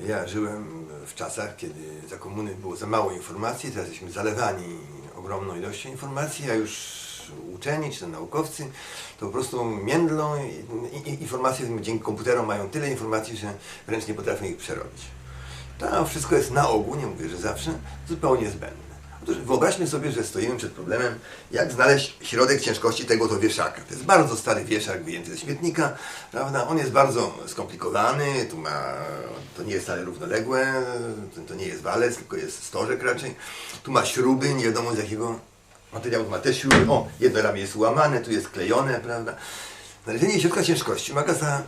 Ja żyłem w czasach, kiedy za komuny było za mało informacji, teraz jesteśmy zalewani ogromną ilością informacji, a już uczeni czy naukowcy to po prostu międlą i, i, informacje dzięki komputerom mają tyle informacji, że wręcz nie potrafią ich przerobić. To wszystko jest na ogół, nie mówię, że zawsze, zupełnie zbędne. Wyobraźmy sobie, że stoimy przed problemem, jak znaleźć środek ciężkości tego to wieszaka. To jest bardzo stary wieszak wyjęty ze śmietnika, prawda? On jest bardzo skomplikowany, tu ma, to nie jest wcale równoległe, to, nie jest walec, tylko jest stożek raczej. Tu ma śruby, nie wiadomo z jakiego materiału ma te śruby. O, jedno ramię jest ułamane, tu jest klejone, prawda? Znalezienie środka ciężkości wymaga za,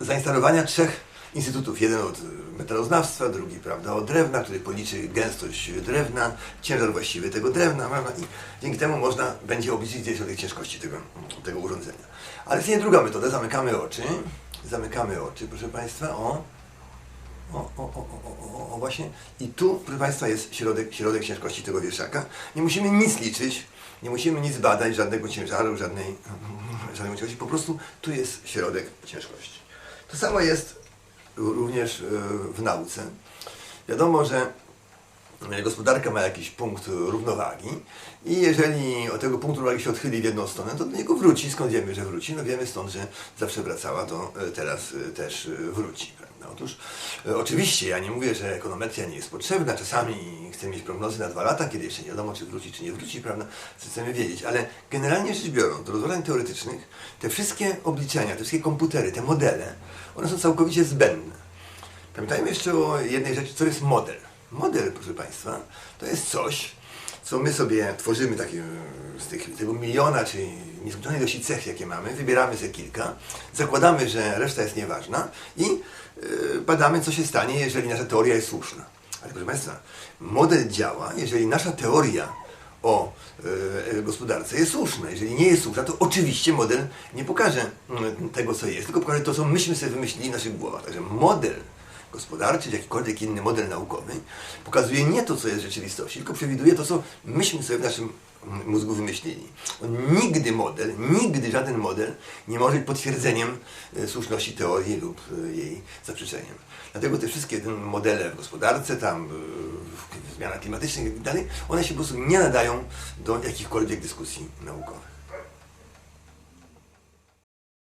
zainstalowania trzech instytutów. Jeden od metaloznawstwa, drugi prawda, od drewna, który policzy gęstość drewna, ciężar właściwy tego drewna, prawda? i dzięki temu można będzie obliczyć środek ciężkości tego, tego urządzenia. Ale istnieje druga metoda, zamykamy oczy, zamykamy oczy, proszę Państwa, o, o, o, o, o, o, o, właśnie. I tu, proszę Państwa, jest środek, środek ciężkości tego wieszaka. Nie musimy nic liczyć, nie musimy nic badać, żadnego ciężaru, żadnej, żadnej ciężkości. Po prostu tu jest środek ciężkości. To samo jest również e, w nauce. Wiadomo, że gospodarka ma jakiś punkt równowagi i jeżeli od tego punktu równowagi się odchyli w jedną stronę, to do niego wróci. Skąd wiemy, że wróci? No wiemy stąd, że zawsze wracała, to e, teraz e, też wróci. Prawda? Otóż oczywiście ja nie mówię, że ekonometria nie jest potrzebna. Czasami chcemy mieć prognozy na dwa lata, kiedy jeszcze nie wiadomo, czy wróci, czy nie wróci, prawda? Chcemy wiedzieć, ale generalnie rzecz biorąc, do rozwiązań teoretycznych, te wszystkie obliczenia, te wszystkie komputery, te modele, one są całkowicie zbędne. Pamiętajmy jeszcze o jednej rzeczy, co jest model. Model, proszę Państwa, to jest coś, co my sobie tworzymy takie, z tych, tego miliona, czy nieskończonej ilości cech, jakie mamy, wybieramy ze kilka, zakładamy, że reszta jest nieważna i yy, badamy, co się stanie, jeżeli nasza teoria jest słuszna. Ale proszę Państwa, model działa, jeżeli nasza teoria o e, gospodarce jest słuszna. Jeżeli nie jest słuszna, to oczywiście model nie pokaże mm, tego, co jest, tylko pokaże to, co myśmy sobie wymyślili w naszych głowach. Także model gospodarczy, czy jakikolwiek inny model naukowy pokazuje nie to, co jest w rzeczywistości, tylko przewiduje to, co myśmy sobie w naszym mózgu wymyślili. Nigdy model, nigdy żaden model nie może być potwierdzeniem e, słuszności teorii lub e, jej zaprzeczeniem. Dlatego te wszystkie modele w gospodarce, tam w zmianach klimatycznych i tak dalej, one się po prostu nie nadają do jakichkolwiek dyskusji naukowych.